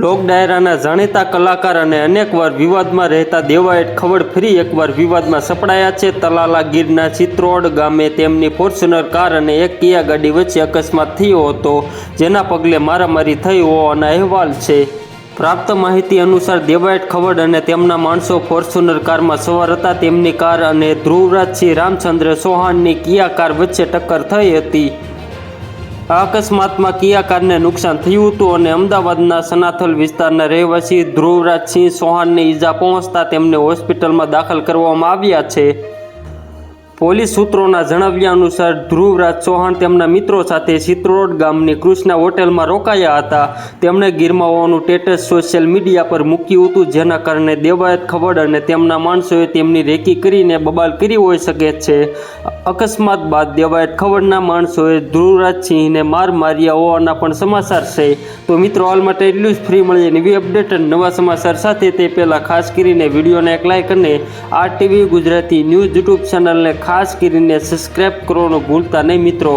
લોક ડાયરાના જાણીતા કલાકાર અને અનેકવાર વિવાદમાં રહેતા દેવાએટ ખવડ ફરી એકવાર વિવાદમાં સપડાયા છે. તલાલા ગીરના ચિત્રોડ ગામે તેમની ફોર્ચ્યુનર કાર અને એક કિયા ગાડી વચ્ચે અકસ્માત થયો હતો. જેના પગલે મારામારી થઈ હોવાના અહેવાલ છે. પ્રાપ્ત માહિતી અનુસાર દેવાયત ખવડ અને તેમના માણસો ફોર્ચ્યુનર કારમાં સવાર હતા. તેમની કાર અને ધ્રુવરાજસિંહ રામચંદ્ર ચૌહાણની કિયા કાર વચ્ચે ટક્કર થઈ હતી. અકસ્માતમાં કિયા કારને નુકસાન થયું હતું અને અમદાવાદના સનાથલ વિસ્તારના રહેવાસી ધ્રુવરાજસિંહ ચૌહાણને ઈજા પહોંચતા તેમને હોસ્પિટલમાં દાખલ કરવામાં આવ્યા છે. પોલીસ સૂત્રોના જણાવ્યા અનુસાર ધ્રુવરાજ ચૌહાણ તેમના મિત્રો સાથે ચિત્રોડ ગામની કૃષ્ણા હોટેલમાં રોકાયા હતા. તેમણે ગીરમાવાનું સ્ટેટસ સોશિયલ મીડિયા પર મૂક્યું હતું, જેના કારણે દેવાયત ખવડ અને તેમના માણસોએ તેમની રેકી કરીને બબાલ કરી હોઈ શકે છે. અકસ્માત બાદ દેવાયત ખવડના માણસોએ ધ્રુવરાજસિંહને માર માર્યા હોવાના પણ સમાચાર છે. તો મિત્રો, હાલ માટે એટલું જ. ફ્રી મળીએ નવી અપડેટ અને નવા સમાચાર સાથે. તે પહેલાં ખાસ કરીને વિડીયોને એક લાઇક અને આ ટીવી ગુજરાતી ન્યૂઝ યુટ્યુબ ચેનલને ખાસ કરીને સબસ્ક્રાઈબ કરવાનું ભૂલતા નહીં મિત્રો.